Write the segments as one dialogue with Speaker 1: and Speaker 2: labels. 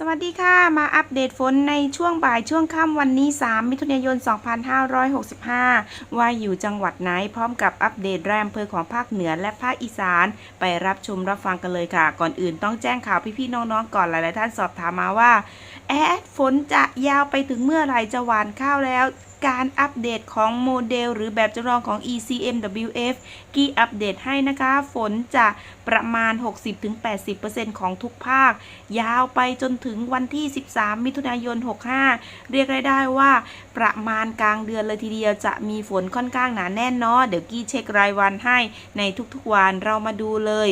Speaker 1: สวัสดีค่ะ มาอัปเดตฝนในช่วงบ่ายช่วงค่ำวันนี้ 3 มิถุนายน 2565 ว่าอยู่จังหวัดไหนพร้อมกับอัปเดตแรมเพอของภาคเหนือและภาคอีสาน ไปรับชมรับฟังกันเลยค่ะ ก่อนอื่นต้องแจ้งข่าวพี่ๆน้องๆก่อนหลายๆท่านสอบถามมาว่า แอดฝนจะยาวไปถึงเมื่อไหร่จะหวานข้าวแล้ว การอัปเดตของโมเดล หรือแบบจำลองของ ECMWF กี้อัปเดตให้นะคะ ฝนจะประมาณ 60-80%ของทุกภาค ยาวไปจนถึงวันที่ 13 มิถุนายน 65 เรียกได้ได้ว่า ประมาณกลางเดือนเลยทีเดียวจะมีฝนค่อนข้างหนาแน่นเนาะเดี๋ยวกี้เช็ครายวันให้ในทุกๆวันเรามาดูเลย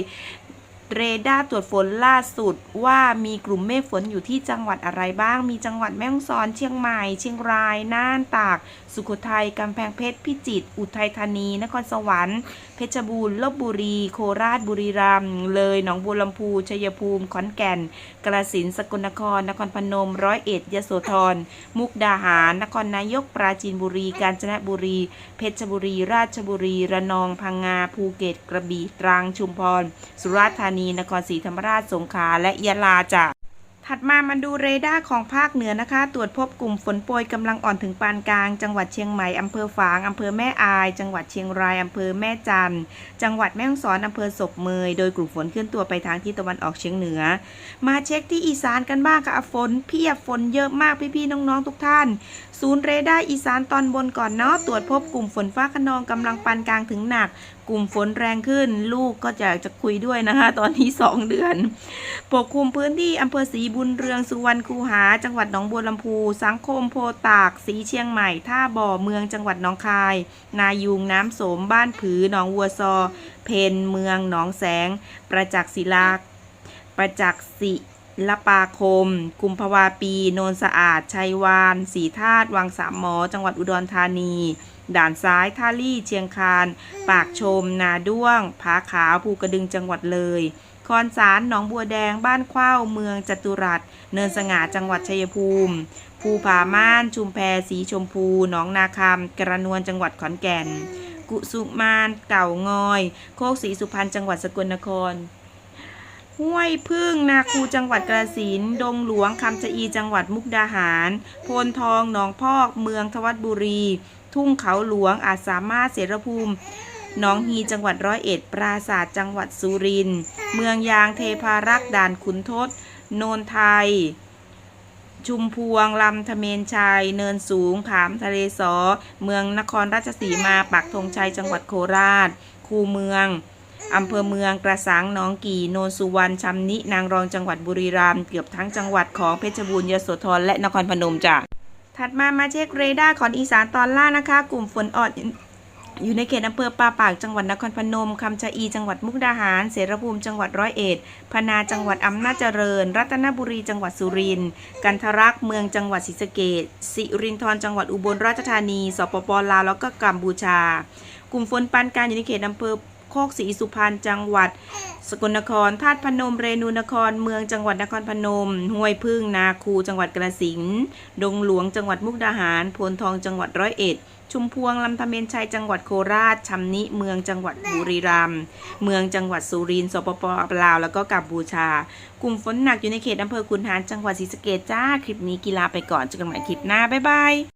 Speaker 1: เรดาร์ตรวจฝนล่าสุดว่ามีกลุ่มเมฆฝนอยู่ที่จังหวัดอะไรบ้าง มีจังหวัดแม่ฮ่องสอน เชียงใหม่ เชียงราย น่าน ตาก สุโขทัย กำแพงเพชร พิจิตร อุทัยธานี นครสวรรค์ เพชรบูรณ์ ลบบุรี โคราช บุรีรัมย์ เลย หนองบัวลำพู ชัยภูมิ ขอนแก่น กระสินสกลนคร นครพนม ร้อยเอ็ด ยโสธร มุกดาหาร นครนายก ปราจีนบุรี กาญจนบุรี เพชรบุรี ราชบุรี ระนอง พังงา ภูเก็ต กระบี่ ตรัง ชุมพร สุราษฎร์ธานีนครศรีธรรมราชสงขลาและยะลาจ้ะถัดมามาดูเรดาร์ของภาคเหนือนะคะ ตรวจพบกลุ่มฝนโปรยกำลังอ่อนถึงปานกลาง จังหวัดเชียงใหม่อำเภอฝางอำเภอแม่อาย จังหวัดเชียงรายอำเภอแม่จันจังหวัดแม่ฮ่องสอนอำเภอศกเมยโดยกลุ่มฝนเคลื่อนตัวไปทางทิศตะวันออกเฉียงเหนือ มาเช็คที่อีสานกันบ้างค่ะฝนเพียบฝนเยอะมากพี่ๆน้องๆทุกท่าน ศูนย์เรดาร์อีสานตอนบนก่อนเนาะตรวจพบกลุ่มฝนฟ้าขนองกำลังปานกลางถึงหนัก กลุ่มฝนแรงขึ้น ลูกก็จะจะคุยด้วยนะคะ ตอนนี้ 2 เดือน ปกคลุมพื้นที่อำเภอศรีบุญเรืองสุวรรณคูหา จังหวัดหนองบัวลำพู สังคมโพตากสีเชียงใหม่ ท่าบ่อเมืองจังหวัดหนองคาย นายุงน้ำโสมบ้านผือหนองวัวซอ เพนเมืองหนองแสง ประจักษ์ศิลาประจักษ์ศิลปาคม กุมภาวาปี โนนสะอาด ชัยวาน สีธาตุ วังสามหมอ จังหวัดอุดรธานี ด่านซ้ายท่าลี่เชียงคาน ปากชม นาด้วง ผาขาวภูกระดึงจังหวัดเลยคอนสารหนองบัวแดงบ้านข้าวเมืองจตุรัส เนินสง่าจังหวัดชัยภูมิ ภูผาม่าน ชุมแพสีชมพูหนองนาคำกระนวนจังหวัดขอนแก่น กุสุมานเก่างอย โคกศรีสุพรรณจังหวัดสกลนครห้วยพึ่งนาคูจังหวัดกระสินดงหลวงคำชะอีจังหวัดมุกดาหาร โพนทองหนองพอก เมืองทวัดบุรี ทุ่งเขาหลวงอาจสามารถเสรภูมิหนองฮีจังหวัดร้อยเอ็ด ปราศาสตร์จังหวัดสุรินทร์เมืองยางเทพารักษ์ด่านขุนทดโนนไทย ชุมพวง ลำทะเมนชัย เนินสูง ขามทะเลสอ เมืองนครราชสีมา ปักธงชัย จังหวัดโคราช คูเมืองอำเภอเมืองกระสังหนองกี่โนนสุวรรณชำนิ นางรองจังหวัดบุรีรัมย์เกือบทั้งจังหวัดของเพชรบูรณ์ยโสธรและนครพนมจ้ะ ถัดมามาเช็คเรดาร์ของอีสานตอนล่างนะคะ กลุ่มฝนอ่อนอยู่ในเขตอำเภอปาปากจังหวัดนครพนมคำชะอีจังหวัดมุกดาหาร เสรภูมิจังหวัดร้อยเอ็ดพนาจังหวัดอำนาจเจริญ รัตนบุรีจังหวัดสุรินทร์กันทรรักษ์เมืองจังหวัดศรีสะเกษสิรินธรจังหวัดอุบลราชธานี สปปลาวแล้วก็กัมพูชา กลุ่มฝนปานกลางอยู่ในเขตอำเภอ โคกศรีสุพรรณจังหวัด สกลนครธาตุพนม เรนูนคร เมืองจังหวัดนครพนม ห้วยพึ่งนาคูจังหวัดกระสินดงหลวงจังหวัดมุกดาหารโพนทองจังหวัดร้อยเอ็ดชุมพวงลำธเมนชัยจังหวัดโคราชชำนิเมืองจังหวัดบุรีรัมย์เมืองจังหวัดสุรินทร์สปปลาว แล้วก็กัมพูชา กลุ่มฝนหนักอยู่ในเขตอำเภอขุนหารจังหวัดศรีสะเกษจ้า คลิปนี้กีฬาไปก่อนเจอกันใหม่คลิปหน้า บ๊ายบาย